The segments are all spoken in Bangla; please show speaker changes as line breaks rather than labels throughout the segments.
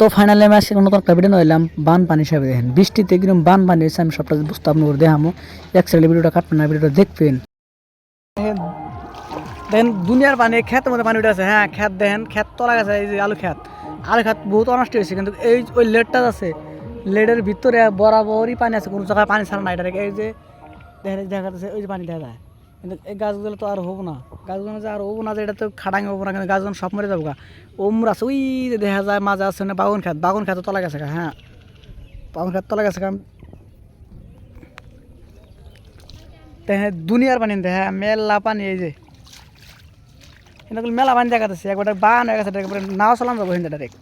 তো ফাইনালি আমি আজকে নতুন একটা ভিডিও নিলাম, বান পানি হিসাবে দেখেন। বৃষ্টিতে কীরকম বান পানি হয়েছে, আমি সবটা বুঝতে আপনার দেখামো। এক সাইডে ভিডিওটা কাটবেন না, ভিডিওটা দেখবেন। দেখেন দুনিয়ার পানি খেতের মধ্যে পানি উঠে আছে। হ্যাঁ খেত দেখেন খেত তোলা গেছে, এই যে আলু খেত আলু খেত বহুত অনষ্ট হয়েছে, কিন্তু এই ওই লেটটা আছে, লেডের ভিতরে বরাবরই পানি আছে, কোনো জায়গায় পানি ছাড়া নাই এটা এই যে দেখেন দেখা যাচ্ছে, ওই যে পানি দেখা যায়। কিন্তু এই গাছগুলো তো আর হব না। গাছগুলো যে আর হব না যে এটা তো খাটাং হব না, কিন্তু গাছগুলো সব মরে যাব গা ওমর আছে, ওই দেখা যায় মাঝে আছে না, বাগুন খেত বাগুন খেতে তোলা গেছে হ্যাঁ। বাগুন খেত তোলা গেছে দেখেন, দুনিয়ার পানি দেখে মেলা পানি এই যে। কিন্তু মেলা পানি দেখা যাচ্ছে একবার বান হয়ে গেছে একবারে নাও চালানো যাব হিন্দা ডাইরেক্ট।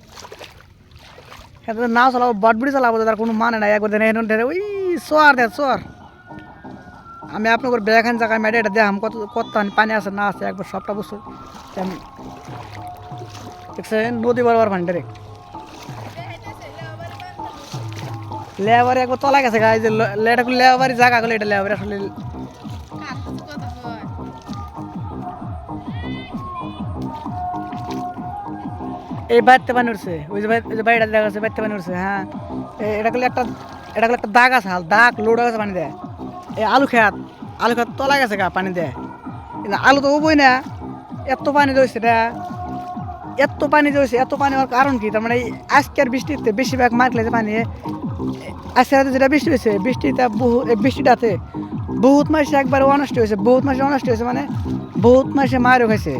হ্যাঁ নাও চালাবো, বটবুড়ি চালাবো তার কোনো মানে নাই, একবার ওই সোয়ার দেখ, সোয়ার। আমি আপনার বেখান জায়গায় মেডে এটা দেখাম, কত কত পানি আছে না আছে, একবার সবটা বস্তু আমি নদী বরাবর পানি ডাইরেক্ট লেবারি একবার তলা গেছে গা, এই যে লেটা লেবারি জায়গা গুলো, এটা লেবারি আসলে এই বাড়িতে পানি উঠছে, ওই যে ওই বাড়িটা দেখা যাচ্ছে, বাড়িতে পানি উঠছে হ্যাঁ। এটা একটা এটা একটা দাগ আছে দাগ, লোড গেছে পানি দেয়। এই আলু খেত আলু খেত তলা গেছে গা পানি দেয় কিন্তু আলু তো উবই না, এত পানি রয়েছে এটা এত পানি রয়েছে এত পানি হওয়ার কারণ কি? তার মানে আজকের বৃষ্টিতে বেশিরভাগ মারলে যে পানি। আজকে রাতে যেটা বৃষ্টি হয়েছে বৃষ্টিটা বহু বৃষ্টিটাতে বহুত মাসে একবার অনষ্ট হয়েছে, বহুত মাসে অনষ্ট হয়েছে মানে বহুত মাসে মারও খাইছে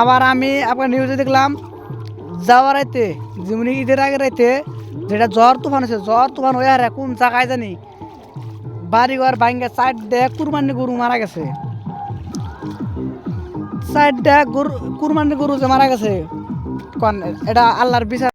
আবার আমি আপনার নিউজে দেখলাম, যাওয়ার রাইতে, যেমনি ঈদের আগে রাইতে, যেটা জ্বর তুফান হয়েছে, জ্বর তুফান হয়ে আর কোন জায়গায় জানি বাড়ি ঘর ভাঙ্গে সাইড দিয়ে কুরবানি গরু মারা গেছে। সাইড দিয়ে গরু কুরবানি গরু যে মারা গেছে এটা আল্লাহর বিচার।